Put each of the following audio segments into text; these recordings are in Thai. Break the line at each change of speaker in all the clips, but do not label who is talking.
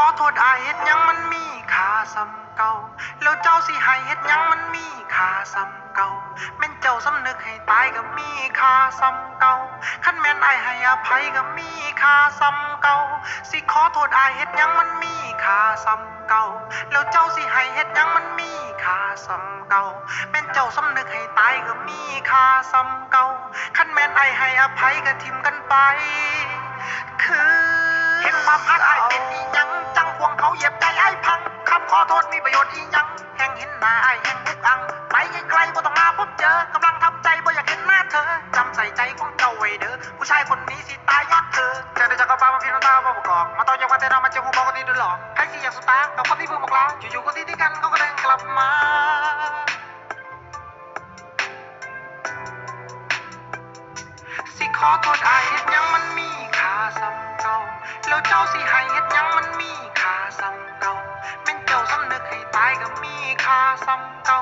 ขอโทษอาเฮ็ดยังมันมีค่าซ้ำเก่า แล้วเจ้าสิให้เฮ็ดยังมันมีค่าซ้ำเก่าแม่นเจ้าสำนึกให้ตายก็มีค่าซ้ำเก่าคันแม่นไอาให้อภัยก็มีค่าซ้ำเก่าสิขอโทษอาเฮ็ดยังมันมีค่าซ้ำเก่าแล้วเจ้าสิให้เฮ็ดยังมันมีค่าซ้ำเก่าแม่นเจ้าสำนึกให้ตายก็มีค่าซ้ำเก่าคันแม่นไอาให้อภัยก็ทิมกันไป คือเห็นความอัไอาเป็นอีหยัง เขาเหยียบใจไอ้พังคำขอโทษมีประโยชน์อีหยังแห่งเห็นหน้าไอ้แห่งบุกอังไปไกลๆบ่ต้องมาพบเจอกำลังทำใจบ่อยากเห็นหน้าเธอจำใส่ใจของเจ้าไว้เด้อผู้ชายคนนี้สิตายยอดเธอเจอได้จากกระเป๋ามาพิมพ์น้ำตาบ่ประกอบมาต่อจากวันแต่เรามาเจอหูบอกคนนี้ดูหลอกให้สิอยากสุดตากับคนที่เพิ่งบอกลาอยู่ๆก็ที่ที่กันเขาก็เดินกลับมาสิขอโทษอายเฮ็ดยังมันมีค่าซ้ำเก่าแล้วเจ้าสิให้เฮ็ดยังมัน ซ้ำเก่าแม่นเจ้าสำนึกให้ตายก็มีค่าซ้ำเก่า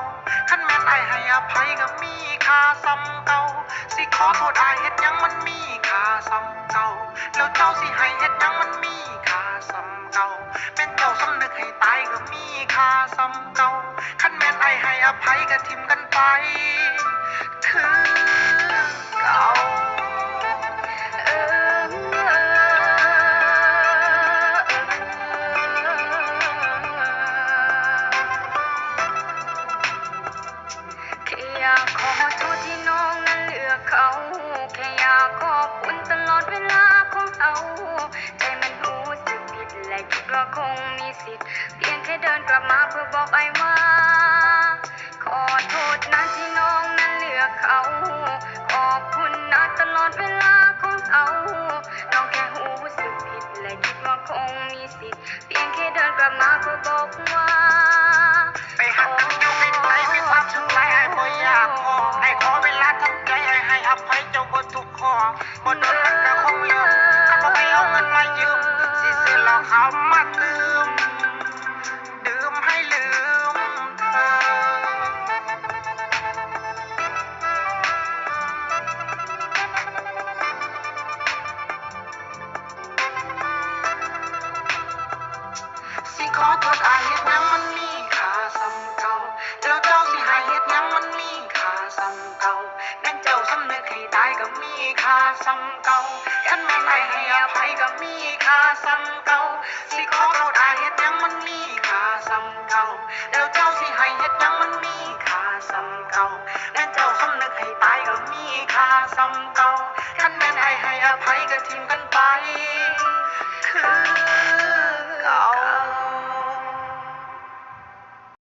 คันแม่นไอายให้อภัยก็มีค่าซ้ำเก่าสิขอโทษอายเฮ็ดยังมันมีค่าซ้ำเก่าแล้วเจ้าสิให้เฮ็ดยังมันมีค่าซ้ำเก่าแม่นเจ้าสำนึกให้ตายก็มีค่าซ้ำเก่าคันแม่นไอายให้อภัยก็ทิมกันไป คือเก่า
และคิดว่าคงมีสิทธิ์ เพียงแค่เดินกลับมาเพื่อบอกไอ้ว่าขอโทษนะที่ ขอ
โทษอาเฮ็ดหยังมันมีค่าซ้ำเก่าแล้วเจ้าสิห้เฮ็ดหยังมันมีค่าซ้ำเก่าแม่นเจ้าสำนึกให้ตายก็มีค่าซ้ำเก่าคันแม่นอายให้อภัยก็มีค่าซ้ำเก่าสิขอโทษอาเฮ็ดหยังมันมีค่าซ้ำเก่าแล้วเจ้าสิห้เฮ็ดหยังมันมีค่าซ้ำเก่าแม่นเจ้าสำนึกให้ตายก็มีค่าซ้ำเก่าคันแม่นอายให้อภัยก็ทิ้มกันไป